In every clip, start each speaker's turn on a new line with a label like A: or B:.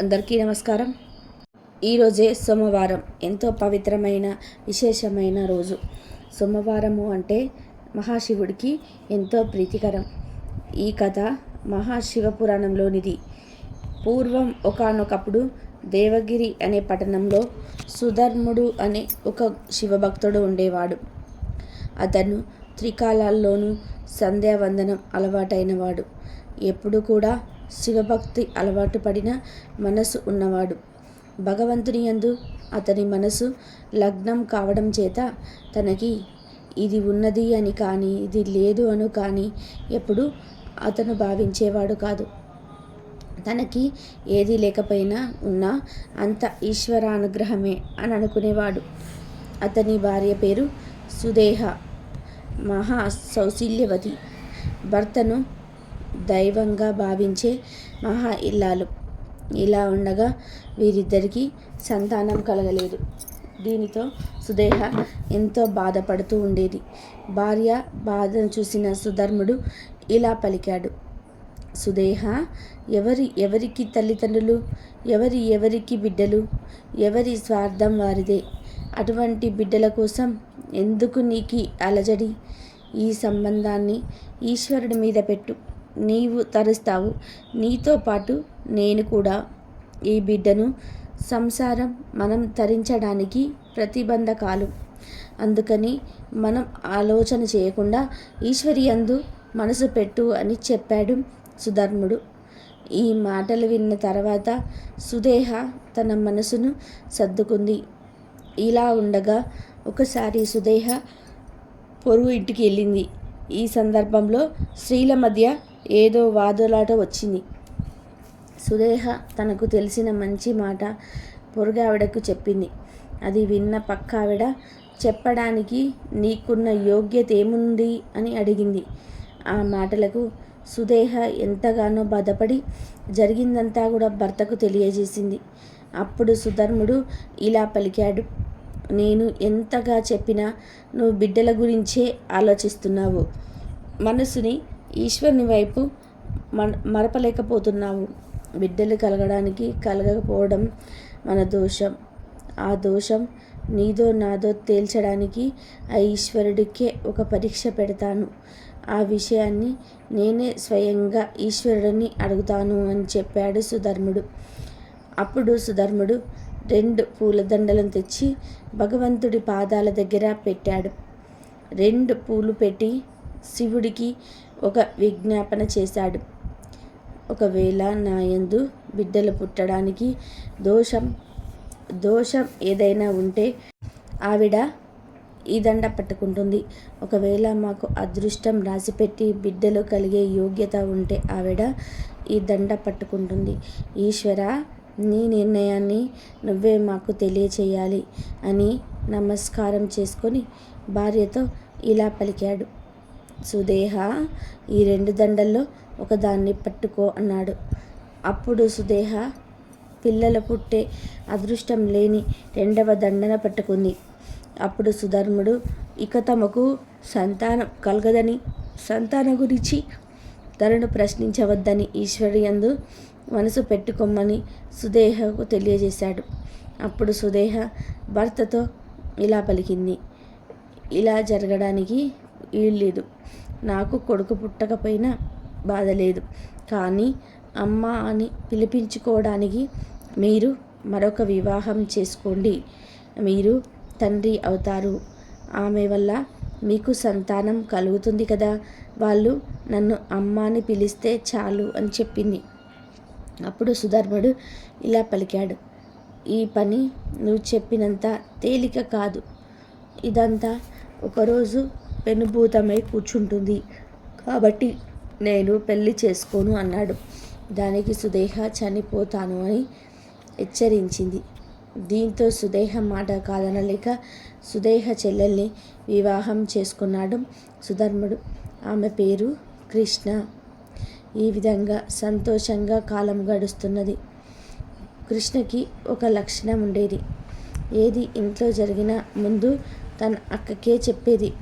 A: అందరికీ నమస్కారం. ఈరోజే సోమవారం. ఎంతో పవిత్రమైన విశేషమైన రోజు. సోమవారము అంటే మహాశివుడికి ఎంతో ప్రీతికరం. ఈ కథ మహాశివ పురాణంలోనిది పూర్వం ఒకానొకప్పుడు దేవగిరి అనే పట్టణంలో సుధర్ముడు అనే ఒక శివభక్తుడు ఉండేవాడు. అతను త్రికాలాల్లోనూ సంధ్యావందనం అలవాటైనవాడు. ఎప్పుడు కూడా శివభక్తి అలవాటు పడిన మనసు ఉన్నవాడు. భగవంతుని యందు అతని మనసు లగ్నం కావడం చేత తనకి ఇది ఉన్నది అని కానీ ఇది లేదు అను కానీ ఎప్పుడు అతను భావించేవాడు కాదు. తనకి ఏది లేకపోయినా ఉన్నా అంత ఈశ్వరానుగ్రహమే అని అనుకునేవాడు. అతని భార్య పేరు సుదేహ. మహా సౌశీల్యవతి. భర్తను దైవంగా భావించే మహా ఇల్లాలు. ఇలా ఉండగా వీరిద్దరికీ సంతానం కలగలేదు. దీనితో సుదేహ ఎంతో బాధపడుతూ ఉండేది. భార్య బాధను చూసిన సుధర్ముడు ఇలా పలికాడు. సుదేహ ఎవరి ఎవరికి తల్లిదండ్రులు? ఎవరి ఎవరికి బిడ్డలు? ఎవరి స్వార్థం వారిదే? అటువంటి బిడ్డల కోసం ఎందుకు నీకి అలజడి? ఈ సంబంధాన్ని ఈశ్వరుడి మీద పెట్టు. నీవు తరుస్తావు. నీతో పాటు నేను కూడా ఈ బిడ్డను సంసారం మనం తరించడానికి ప్రతిబంధకాలు. అందుకని మనం ఆలోచన చేయకుండా ఈశ్వరియందు మనసు పెట్టు అని చెప్పాడు సుధర్ముడు. ఈ మాటలు విన్న తర్వాత సుదేహ తన మనసును సర్దుకుంది. ఇలా ఉండగా ఒకసారి సుదేహ పొరుగు ఇంటికి వెళ్ళింది. ఈ సందర్భంలో స్త్రీల మధ్య ఏదో వాదులాట వచ్చింది. సుదేహ తనకు తెలిసిన మంచి మాట పొరుగావిడకు చెప్పింది. అది విన్న పక్క ఆవిడ చెప్పడానికి నీకున్న యోగ్యత ఏముంది? అని అడిగింది. ఆ మాటలకు సుదేహ ఎంతగానో బాధపడి జరిగిందంతా కూడా భర్తకు తెలియజేసింది. అప్పుడు సుధర్ముడు ఇలా పలికాడు. నేను ఎంతగా చెప్పినా నువ్వు బిడ్డల గురించే ఆలోచిస్తున్నావు. మనసుని ఈశ్వరుని వైపు మన మరపలేకపోతున్నావు బిడ్డలు కలగడానికి కలగకపోవడం మన దోషం. ఆ దోషం నీదో నాదో తేల్చడానికి ఆ ఈశ్వరుడికే ఒక పరీక్ష పెడతాను. ఆ విషయాన్ని నేనే స్వయంగా ఈశ్వరుడిని అడుగుతాను అని చెప్పాడు సుధర్ముడు. అప్పుడు సుధర్ముడు రెండు పూలదండలను తెచ్చి భగవంతుడి పాదాల దగ్గర పెట్టాడు. రెండు పూలు పెట్టి శివుడికి ఒక విజ్ఞాపన చేశాడు. ఒకవేళ నాయందు బిడ్డలు పుట్టడానికి దోషం దోషం ఏదైనా ఉంటే ఆవిడ ఈ దండ పట్టుకుంటుంది. ఒకవేళ మాకు అదృష్టం రాసిపెట్టి బిడ్డలు కలిగే యోగ్యత ఉంటే ఆవిడ ఈ దండ పట్టుకుంటుంది. ఈశ్వర నీ నిర్ణయాన్ని నువ్వే మాకు తెలియచేయాలి అని నమస్కారం చేసుకొని భార్యతో ఇలా పలికాడు. సుదేహ ఈ రెండు దండల్లో ఒకదాన్ని పట్టుకో అన్నాడు. అప్పుడు సుదేహ పిల్లలు పుట్టే అదృష్టం లేని రెండవ దండన పట్టుకుంది. అప్పుడు సుధర్ముడు ఇక తమకు సంతానం కలగదని సంతానం గురించి తనను ప్రశ్నించవద్దని ఈశ్వరి అందు మనసు పెట్టుకోమని సుదేహకు తెలియజేశాడు. అప్పుడు సుదేహ భర్తతో ఇలా పలికింది ఇలా జరగడానికి వీళ్ళేదు నాకు కొడుకు పుట్టకపోయినా బాధ లేదు. కానీ అమ్మ అని పిలిపించుకోవడానికి మీరు మరొక వివాహం చేసుకోండి. మీరు తండ్రి అవుతారు. ఆమె వల్ల మీకు సంతానం కలుగుతుంది కదా. వాళ్ళు నన్ను అమ్మ అని పిలిస్తే చాలు అని చెప్పింది. అప్పుడు సుధర్ముడు ఇలా పలికాడు. ఈ పని నువ్వు చెప్పినంత తేలిక కాదు. ఇదంతా ఒకరోజు పెనుభూతమై కూర్చుంటుంది. కాబట్టి నేను పెళ్ళి చేసుకోను అన్నాడు. దానికి సుదేహ చనిపోతాను అని హెచ్చరించింది. దీంతో సుదేహ మాట కాదనలేక సుదేహ చెల్లెల్ని వివాహం చేసుకున్నాడు సుధర్ముడు. ఆమె పేరు కృష్ణ. ఈ విధంగా సంతోషంగా కాలం గడుస్తున్నది. కృష్ణకి ఒక లక్షణం ఉండేది. ఏది ఇంట్లో జరిగిన ముందు తన అక్కకే చెప్పేది.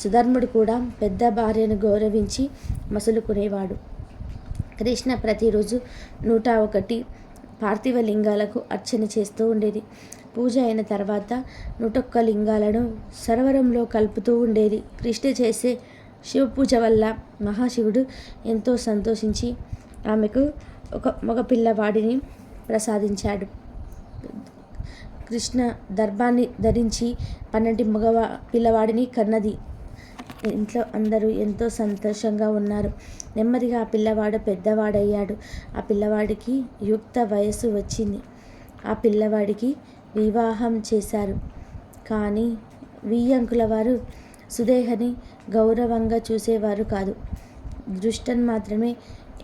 A: సుధర్ముడు కూడా పెద్ద భార్యను గౌరవించి మసులుకునేవాడు. కృష్ణ ప్రతిరోజు నూట ఒకటి పార్థివ లింగాలకు అర్చన చేస్తూ ఉండేది. పూజ అయిన తర్వాత నూటొక్క లింగాలను సరోవరంలో కలుపుతూ ఉండేది. కృష్ణ చేసే శివ పూజ వల్ల మహాశివుడు ఎంతో సంతోషించి ఆమెకు ఒక మగ పిల్లవాడిని ప్రసాదించాడు. కృష్ణ దర్భాన్ని ధరించి పన్నెండు మగవా పిల్లవాడిని కన్నది. ఇంట్లో అందరూ ఎంతో సంతోషంగా ఉన్నారు. నెమ్మదిగా ఆ పిల్లవాడు పెద్దవాడయ్యాడు. ఆ పిల్లవాడికి యుక్త వయస్సు వచ్చింది. ఆ పిల్లవాడికి వివాహం చేశారు. కానీ వియ్యంకుల వారు సుదేహని గౌరవంగా చూసేవారు కాదు. దృష్టన్ మాత్రమే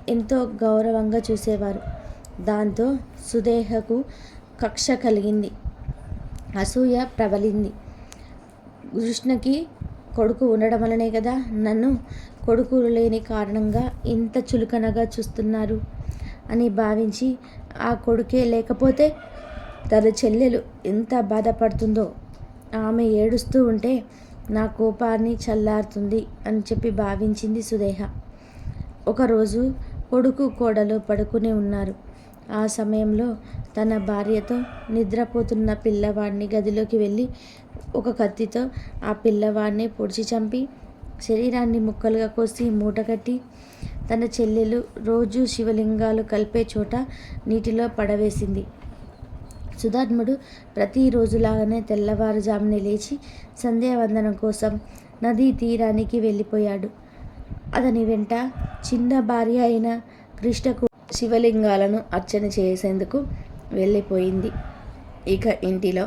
A: ఎంతో గౌరవంగా చూసేవారు. దాంతో సుదేహకు కక్ష కలిగింది. అసూయ ప్రబలింది. కృష్ణకి కొడుకు ఉండడం వలనే కదా నన్ను కొడుకు లేని కారణంగా ఇంత చులకనగా చూస్తున్నారు అని భావించి ఆ కొడుకే లేకపోతే తన చెల్లెలు ఎంత బాధపడుతుందో ఆమె ఏడుస్తూ ఉంటే నా కోపాన్ని చల్లారుతుంది అని చెప్పి భావించింది సుదేహ ఒకరోజు కొడుకు కోడలు పడుకుని ఉన్నారు. ఆ సమయంలో తన భార్యతో నిద్రపోతున్న పిల్లవాడిని గదిలోకి వెళ్ళి ఒక కత్తితో ఆ పిల్లవాడిని పొడిచి చంపి శరీరాన్ని ముక్కలుగా కోసి మూటగట్టి తన చెల్లెలు రోజు శివలింగాలు కలిపే చోట నీటిలో పడవేసింది. సుధాత్ముడు ప్రతిరోజులాగానే తెల్లవారుజామున లేచి సంధ్యావందనం కోసం నదీ తీరానికి వెళ్ళిపోయాడు. అతని వెంట చిన్న భార్య అయిన కృష్ణకు శివలింగాలను అర్చన చేసేందుకు వెళ్ళిపోయింది. ఇక ఇంటిలో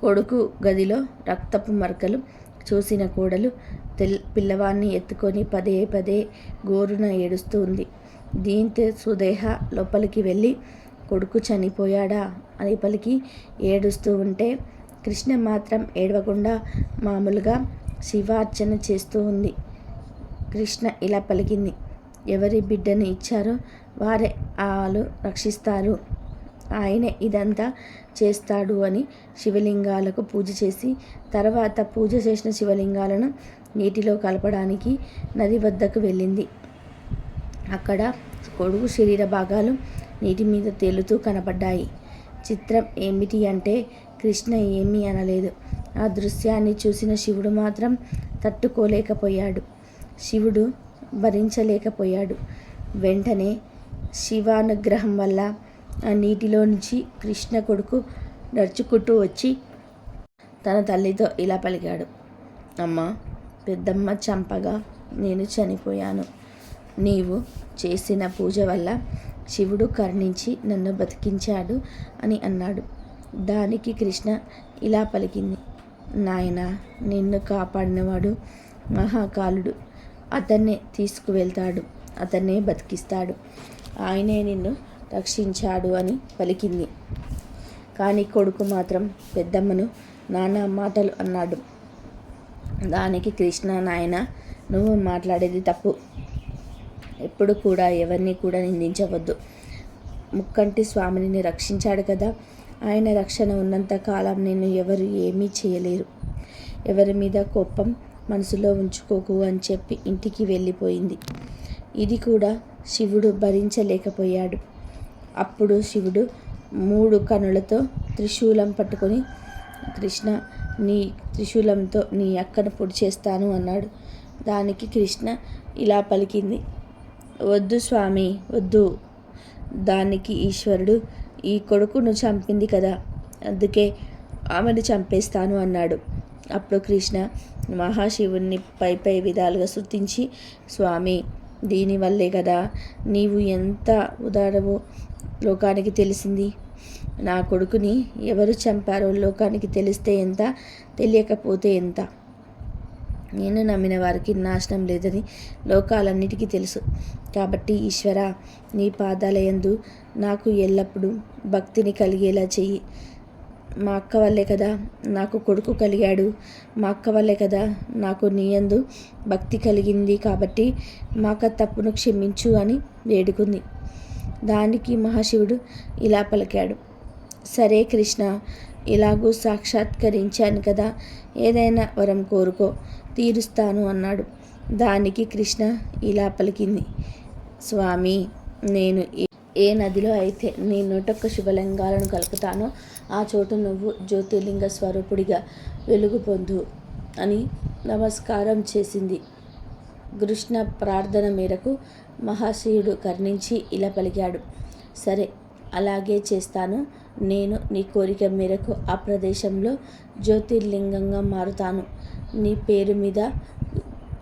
A: కొడుకు గదిలో రక్తపు మరకలు చూసిన కోడలు తెల్ పిల్లవాన్ని ఎత్తుకొని పదే పదే గోరున ఏడుస్తుంది. దీంతో సుదేహ లోపలికి వెళ్ళి కొడుకు చనిపోయాడా? అని పలికి ఏడుస్తూ ఉంటే కృష్ణ మాత్రం ఏడవకుండా మామూలుగా శివార్చన చేస్తూ ఉంది కృష్ణ ఇలా పలికింది ఎవరి బిడ్డని ఇచ్చారో వారే వాళ్ళు రక్షిస్తారు. ఆయనే ఇదంతా చేస్తాడు అని శివలింగాలకు పూజ చేసి తర్వాత పూజ చేసిన శివలింగాలను నీటిలో కలపడానికి నది వద్దకు వెళ్ళింది. అక్కడ కొడుకు శరీర భాగాలు నీటి మీద తేలుతూ కనపడ్డాయి. చిత్రం ఏమిటి అంటే కృష్ణ ఏమీ అనలేదు. ఆ దృశ్యాన్ని చూసిన శివుడు మాత్రం తట్టుకోలేకపోయాడు. శివుడు భరించలేకపోయాడు. వెంటనే శివానుగ్రహం వల్ల ఆ నీటిలో నుంచి కృష్ణ కొడుకు నడుచుకుంటూ వచ్చి తన తల్లితో ఇలా పలికాడు. అమ్మ పెద్దమ్మ చంపగా నేను చనిపోయాను. నీవు చేసిన పూజ వల్ల శివుడు కరుణించి నన్ను బతికించాడు అని అన్నాడు. దానికి కృష్ణ ఇలా పలికింది. నాయన నిన్ను కాపాడినవాడు మహాకాలుడు. అతన్నే తీసుకువెళ్తాడు. అతన్నే బతికిస్తాడు. ఆయనే నిన్ను రక్షించాడు అని పలికింది. కానీ కొడుకు మాత్రం పెద్దమ్మను నానా మాటలు అన్నాడు. దానికి కృష్ణ నాయన నువ్వు మాట్లాడేది తప్పు. ఎప్పుడు కూడా ఎవరిని కూడా నిందించవద్దు. ముక్కంటి స్వామిని రక్షించాడు కదా. ఆయన రక్షణ ఉన్నంత కాలం నేను ఎవరు ఏమీ చేయలేరు. ఎవరి మీద కోపం మనసులో ఉంచుకోకు అని చెప్పి ఇంటికి వెళ్ళిపోయింది. ఇది కూడా శివుడు భరించలేకపోయాడు. అప్పుడు శివుడు మూడు కనులతో త్రిశూలం పట్టుకొని కృష్ణ నీ త్రిశూలంతో నీ అక్కను పొడి చేస్తాను అన్నాడు. దానికి కృష్ణ ఇలా పలికింది వద్దు స్వామి వద్దు. దానికి ఈశ్వరుడు ఈ కొడుకును చంపింది కదా అందుకే ఆమెను చంపేస్తాను అన్నాడు. అప్పుడు కృష్ణ మహాశివుణ్ణి పై పై విధాలుగా శృతించి స్వామి దీనివల్లే కదా నీవు ఎంత ఉదారవో లోకానికి తెలిసింది. నా కొడుకుని ఎవరు చంపారో లోకానికి తెలిస్తే ఎంత తెలియకపోతే ఎంత? నేను నమ్మిన వారికి నాశనం లేదని లోకాలన్నిటికీ తెలుసు. కాబట్టి ఈశ్వర నీ పాదాలయందు నాకు ఎల్లప్పుడూ భక్తిని కలిగేలా చెయ్యి. మా అక్క వల్లే కదా నాకు కొడుకు కలిగాడు. మా అక్క వల్లే కదా నాకు నీయందు భక్తి కలిగింది కాబట్టి మా అక్క తప్పును క్షమించు అని వేడుకుంది. దానికి మహాశివుడు ఇలా పలికాడు. సరే కృష్ణ ఇలాగూ సాక్షాత్కరించాను కదా ఏదైనా వరం కోరుకో తీరుస్తాను అన్నాడు. దానికి కృష్ణ ఇలా పలికింది. స్వామి నేను ఏ నదిలో అయితే నీ నూటొక్క శివలింగాలను కలుపుతానో ఆ చోటు నువ్వు జ్యోతిర్లింగ స్వరూపుడిగా వెలుగు పొందు అని నమస్కారం చేసింది. కృష్ణ ప్రార్థన మేరకు మహాశివుడు కర్ణించి ఇలా పలికాడు. సరే అలాగే చేస్తాను. నేను నీ కోరిక మేరకు ఆ ప్రదేశంలో జ్యోతిర్లింగంగా మారుతాను. నీ పేరు మీద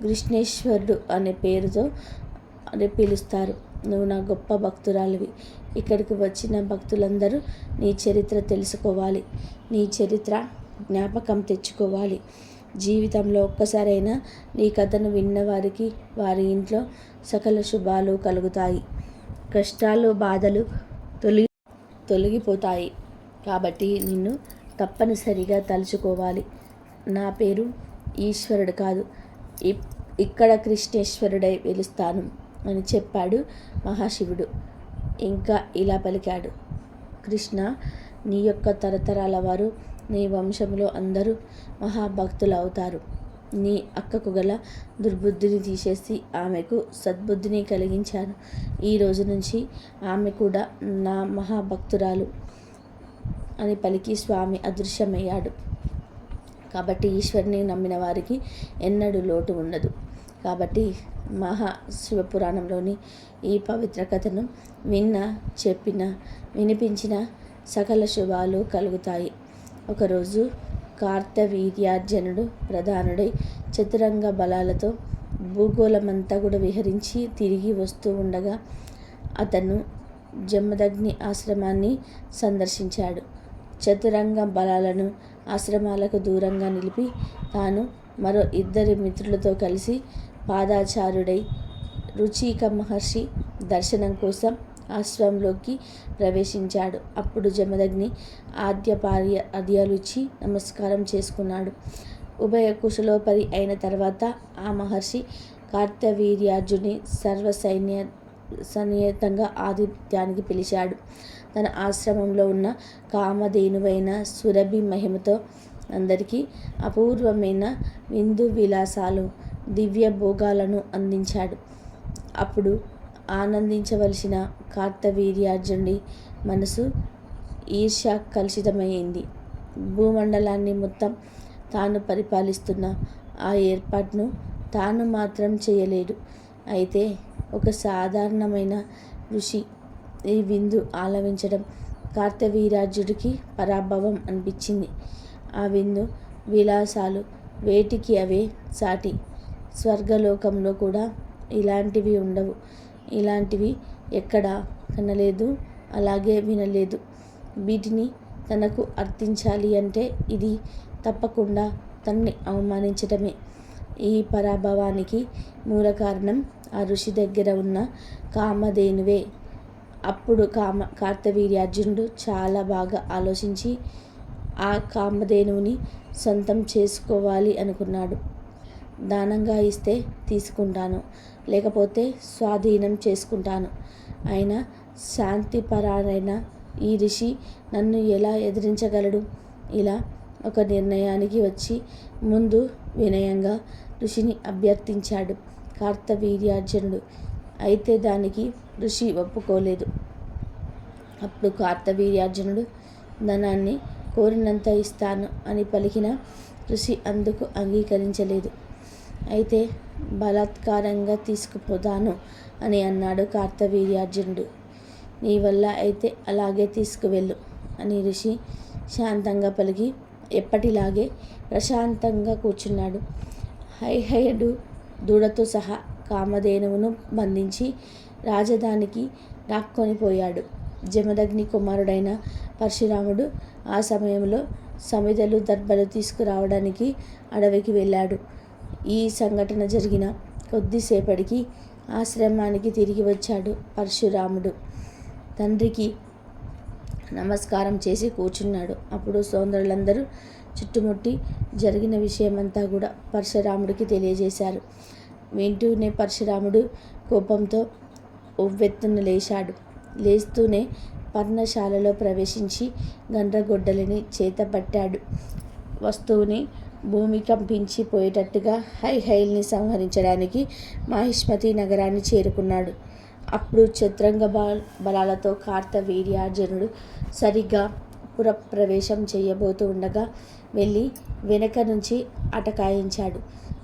A: కృష్ణేశ్వరుడు అనే పేరుతో అని పిలుస్తారు. నువ్వు నా గొప్ప భక్తురాలివి. ఇక్కడికి వచ్చిన భక్తులందరూ నీ చరిత్ర తెలుసుకోవాలి. నీ చరిత్ర జ్ఞాపకం తెచ్చుకోవాలి. జీవితంలో ఒక్కసారైనా నీ కథను విన్నవారికి వారి ఇంట్లో సకల శుభాలు కలుగుతాయి. కష్టాలు బాధలు తొలగి తొలగిపోతాయి. కాబట్టి నిన్ను తప్పనిసరిగా తలుచుకోవాలి. నా పేరు ఈశ్వరుడు కాదు. ఇక్కడ కృష్ణేశ్వరుడై వెలుస్తాను. అని చెప్పాడు మహాశివుడు. ఇంకా ఇలా పలికాడు. కృష్ణ నీ యొక్క తరతరాల వారు నీ వంశంలో అందరూ మహాభక్తులు అవుతారు నీ అక్కకు గల దుర్బుద్ధిని తీసేసి ఆమెకు సద్బుద్ధిని కలిగించాను. ఈ రోజు నుంచి ఆమె కూడా నా మహాభక్తురాలు అని పలికి స్వామి అదృశ్యమయ్యాడు. కాబట్టి ఈశ్వరుని నమ్మిన వారికి ఎన్నడూ లోటు ఉండదు. కాబట్టి మహా శివపురాణంలోని ఈ పవిత్ర కథను విన్న చెప్పిన వినిపించిన సకల శుభాలు కలుగుతాయి. ఒకరోజు కార్తవీర్యార్జనుడు ప్రధానుడై చతురంగ బలాలతో భూగోళమంతా కూడా విహరించి తిరిగి వస్తూ ఉండగా అతను జమదగ్ని ఆశ్రమాన్ని సందర్శించాడు. చతురంగ బలాలను ఆశ్రమాలకు దూరంగా నిలిపి తాను మరో ఇద్దరి మిత్రులతో కలిసి పాదాచారుడై రుచిక మహర్షి దర్శనం కోసం ఆశ్రమంలోకి ప్రవేశించాడు. అప్పుడు జమదగ్ని ఆద్యపార్య అద్యాలుచి నమస్కారం చేసుకున్నాడు. ఉభయ కుశలోపరి అయిన తర్వాత ఆ మహర్షి కార్తవీర్యార్జుని సర్వ సైన్య సన్నిహితంగా ఆదిత్యానికి పిలిచాడు. తన ఆశ్రమంలో ఉన్న కామధేనువైన సురభి మహిమతో అందరికీ అపూర్వమైన విందు విలాసాలు దివ్య భోగాలను అందించాడు. అప్పుడు ఆనందించవలసిన కార్తవీర్యార్జునుడి మనసు ఈర్ష్య కలుషితమైంది భూమండలాన్ని మొత్తం తాను పరిపాలిస్తున్న ఆ ఏర్పాటును తాను మాత్రం చేయలేడు అయితే ఒక సాధారణమైన ఋషి ఈ విందు ఆలవించడం కార్తవీరాజుడికి పరాభవం అనిపించింది. ఆ విందు విలాసాలు వేటికి అవే సాటి. స్వర్గలోకంలో కూడా ఇలాంటివి ఉండవు. ఇలాంటివి ఎక్కడా కనలేదు అలాగే వినలేదు. వీటిని తనకు అర్థించాలి అంటే ఇది తప్పకుండా తన్ని అవమానించటమే. ఈ పరాభవానికి మూల కారణం ఆ ఋషి దగ్గర ఉన్న కామధేనువే. అప్పుడు కామ కార్తవీర్యార్జునుడు చాలా బాగా ఆలోచించి ఆ కామధేనువుని సొంతం చేసుకోవాలి అనుకున్నాడు. దానంగా ఇస్తే తీసుకుంటాను. లేకపోతే స్వాధీనం చేసుకుంటాను. ఆయన శాంతిపరాయణ ఈ ఋషి నన్ను ఎలా ఎదిరించగలడు? ఇలా ఒక నిర్ణయానికి వచ్చి ముందు వినయంగా ఋషిని అభ్యర్థించాడు కార్తవీర్యార్జునుడు. అయితే దానికి ఋషి ఒప్పుకోలేదు. అప్పుడు కార్తవీర్యార్జునుడు ధనాన్ని కోరినంత ఇస్తాను అని పలికిన ఋషి అందుకు అంగీకరించలేదు. అయితే బలాత్కారంగా తీసుకుపోతాను అని అన్నాడు కార్తవీర్యార్జునుడు. నీ వల్ల అయితే అలాగే తీసుకువెళ్ళు అని ఋషి శాంతంగా పలికి. ఎప్పటిలాగే ప్రశాంతంగా కూర్చున్నాడు. హైహయుడు దూడతో సహా కామధేనువును బంధించి రాజధానికి రాక్కొనిపోయాడు జమదగ్ని కుమారుడైన పరశురాముడు ఆ సమయంలో సమిధలు దర్భలు తీసుకురావడానికి అడవికి వెళ్ళాడు. ఈ సంఘటన జరిగిన కొద్దిసేపటికి ఆశ్రమానికి తిరిగి వచ్చాడు పరశురాముడు. తండ్రికి నమస్కారం చేసి కూర్చున్నాడు. అప్పుడు సోదరులందరూ చుట్టుముట్టి జరిగిన విషయమంతా కూడా పరశురాముడికి తెలియజేశారు. వింటూనే పరశురాముడు కోపంతో ఉవ్వెత్తున లేచాడు. లేస్తూనే పర్ణశాలలో ప్రవేశించి గండ్రగొడ్డలిని చేతపట్టాడు. వస్తువుని భూమి కంపించిపోయేటట్టుగా హై హైహైల్ని సంహరించడానికి మహిష్మతి నగరాన్ని చేరుకున్నాడు. అప్పుడు చతురంగ బల బలాలతో కార్తవీర్యార్జునుడు సరిగ్గా పురప్రవేశం చేయబోతూ ఉండగా వెళ్ళి వెనక నుంచి అటకాయించాడు.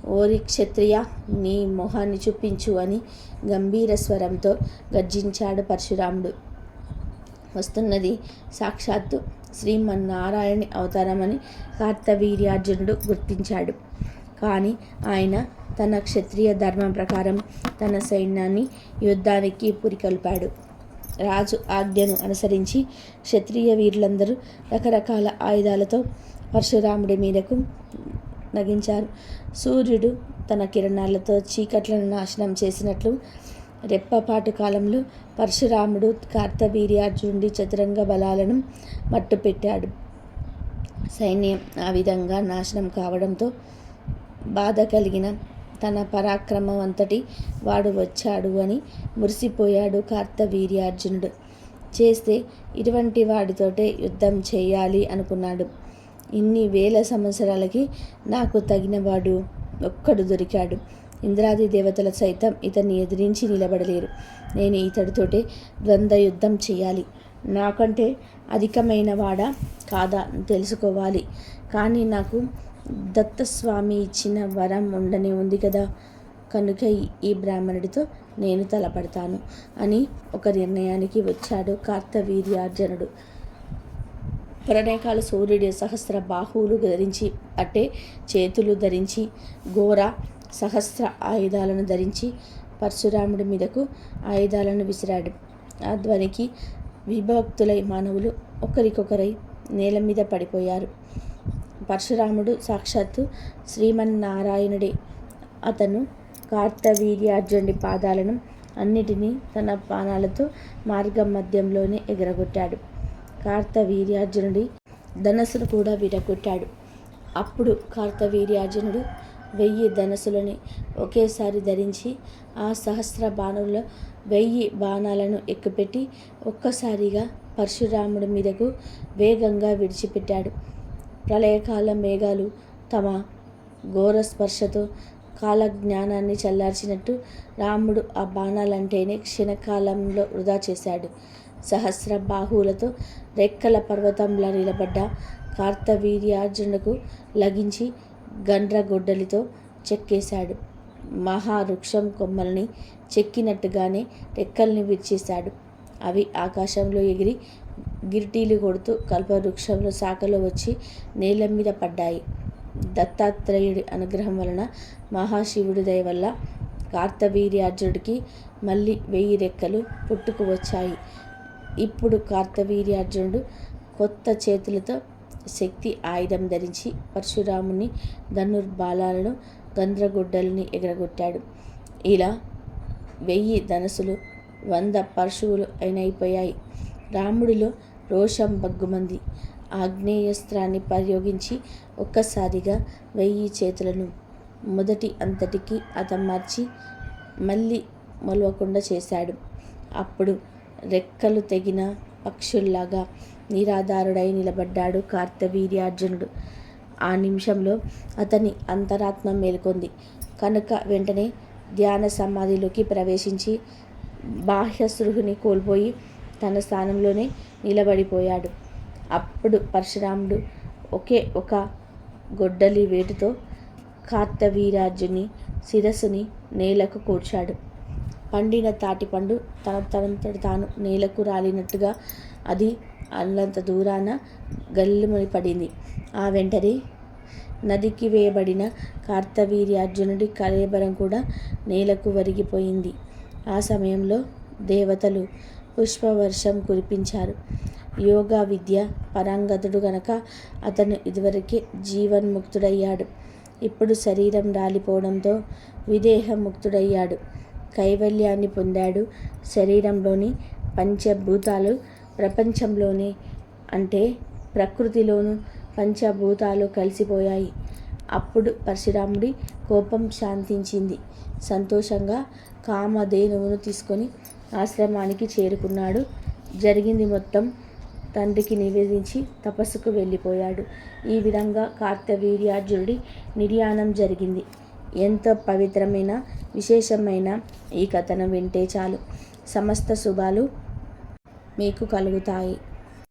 A: ఓరి క్షత్రియ నీ మొహాన్ని చూపించు అని గంభీర స్వరంతో గర్జించాడు పరశురాముడు. వస్తున్నది. సాక్షాత్తు శ్రీమన్నారాయణి అవతారమని కార్తవీర్యార్జునుడు గుర్తించాడు. కానీ ఆయన తన క్షత్రియ ధర్మం ప్రకారం తన సైన్యాన్ని యుద్ధానికి పురికొల్పాడు. రాజు ఆజ్ఞను అనుసరించి క్షత్రియ వీరులందరూ రకరకాల ఆయుధాలతో పరశురాముడి మీదకు నగించారు. సూర్యుడు తన కిరణాలతో చీకట్లను నాశనం చేసినట్లు రెప్పపాటు కాలంలో పరశురాముడు కార్తవీర్యార్జునుడి చతురంగ బలాలను మట్టుపెట్టాడు. సైన్యం ఆ విధంగా నాశనం కావడంతో బాధ కలిగిన తన పరాక్రమం అంతటి వాడు వచ్చాడు అని మురిసిపోయాడు కార్తవీర్యార్జునుడు. చేస్తే ఇటువంటి వాడితోటే యుద్ధం చేయాలి అనుకున్నాడు. ఇన్ని వేల సంవత్సరాలకి నాకు తగినవాడు ఒక్కడు దొరికాడు. ఇంద్రాది దేవతల సైతం ఇతన్ని ఎదిరించి నిలబడలేరు. నేను ఇతడితోటే ద్వంద్వ యుద్ధం చేయాలి. నాకంటే అధికమైన వాడా కాదా తెలుసుకోవాలి. కానీ నాకు దత్తస్వామి ఇచ్చిన వరం ఉండనే ఉంది కదా. కనుక ఈ బ్రాహ్మణుడితో నేను తలపడతాను అని ఒక నిర్ణయానికి వచ్చాడు కార్తవీర్యార్జునుడు. ప్రణయకాల సూర్యుడి సహస్ర బాహువులు ధరించి అట్టే చేతులు ధరించి ఘోర సహస్ర ఆయుధాలను ధరించి పరశురాముడి మీదకు ఆయుధాలను విసిరాడు. ఆ ధ్వనికి విభక్తులై మానవులు ఒకరికొకరై నేల మీద పడిపోయారు. పరశురాముడు సాక్షాత్తు శ్రీమన్నారాయణుడే. అతను కార్తవీర్యార్జునుడి పాదాలను అన్నిటినీ తన బాణాలతో మార్గం మధ్యంలోనే ఎగరగొట్టాడు. కార్తవీర్యార్జునుడి ధనస్సును కూడా విరగొట్టాడు అప్పుడు కార్తవీర్యార్జునుడు వెయ్యి ధనస్సులని ఒకేసారి ధరించి ఆ సహస్ర బాణంలో వెయ్యి బాణాలను ఎక్కుపెట్టి ఒక్కసారిగా పరశురాముడి మీదకు వేగంగా విడిచిపెట్టాడు. ప్రళయకాల మేఘాలు తమ ఘోర స్పర్శతో కాలజ్ఞానాన్ని చల్లార్చినట్టు రాముడు ఆ బాణాలంటేనే క్షణకాలంలో వృధా చేశాడు. సహస్ర బాహువులతో రెక్కల పర్వతంలా నిలబడ్డ కార్తవీర్యార్జునకు లగించి గండ్రగొడ్డలితో చెక్కేశాడు. మహావృక్షం కొమ్మల్ని చెక్కినట్టుగానే రెక్కల్ని విరిచేశాడు. అవి ఆకాశంలో ఎగిరి గిరిటీలు కొడుతూ కల్పవృక్షంలో శాఖలో వచ్చి నేల మీద పడ్డాయి. దత్తాత్రేయుడి అనుగ్రహం వలన మహాశివుడి దయ వల్ల కార్తవీర్యార్జునుడికి మళ్ళీ వెయ్యి రెక్కలు పుట్టుకు వచ్చాయి ఇప్పుడు కార్తవీర్యార్జునుడు కొత్త చేతులతో శక్తి ఆయుధం ధరించి పరశురాముని ధనుర్బాలాలను గంధ్రగొడ్డల్ని ఎగరగొట్టాడు. ఇలా వెయ్యి ధనసులు వంద పరశువులు అయినైపోయాయి రాముడిలో రోషం బగ్గుమంది ఆగ్నేయస్త్రాన్ని ప్రయోగించి ఒక్కసారిగా వెయ్యి చేతులను మొదటి అంతటికి అతమార్చి మళ్ళీ మొలవకుండా చేశాడు. అప్పుడు రెక్కలు తెగిన పక్షుల్లాగా నిరాధారుడై నిలబడ్డాడు కార్తవీర్యార్జునుడు. ఆ నిమిషంలో అతని అంతరాత్మ మేల్కొంది. కనుక వెంటనే ధ్యాన సమాధిలోకి ప్రవేశించి బాహ్య సృహుని కోల్పోయి తన స్థానంలోనే నిలబడిపోయాడు. అప్పుడు పరశురాముడు ఒకే ఒక గొడ్డలి వేటుతో కార్తవీరాజుని శిరస్సుని నేలకు కూర్చాడు. పండిన తాటిపండు తన తనంతట తాను నేలకు రాలినట్టుగా అది అల్లంత దూరాన గల్లుమని పడింది. ఆ వెంటనే నదికి వేయబడిన కార్తవీర్యార్జునుడి కలేబరం కూడా నేలకు వరిగిపోయింది. ఆ సమయంలో దేవతలు పుష్పవర్షం కురిపించారు. యోగా విద్య పరంగతుడు గనక అతను ఇదివరకే జీవన్ముక్తుడయ్యాడు. ఇప్పుడు శరీరం రాలిపోవడంతో విదేహముక్తుడయ్యాడు. కైవల్యాన్ని పొందాడు శరీరంలోని పంచభూతాలు ప్రపంచంలోనే అంటే ప్రకృతిలోను పంచభూతాలు కలిసిపోయాయి. అప్పుడు పరశురాముడి కోపం శాంతించింది. సంతోషంగా కామధేనువును తీసుకొని ఆశ్రమానికి చేరుకున్నాడు. జరిగింది మొత్తం తండ్రికి నివేదించి తపస్సుకు వెళ్ళిపోయాడు. ఈ విధంగా కార్తవీర్యార్జునుడి నిర్యాణం జరిగింది. ఎంతో పవిత్రమైన విశేషమైన ఈ కథనం వింటే చాలు. సమస్త శుభాలు మీకు కలుగుతాయి.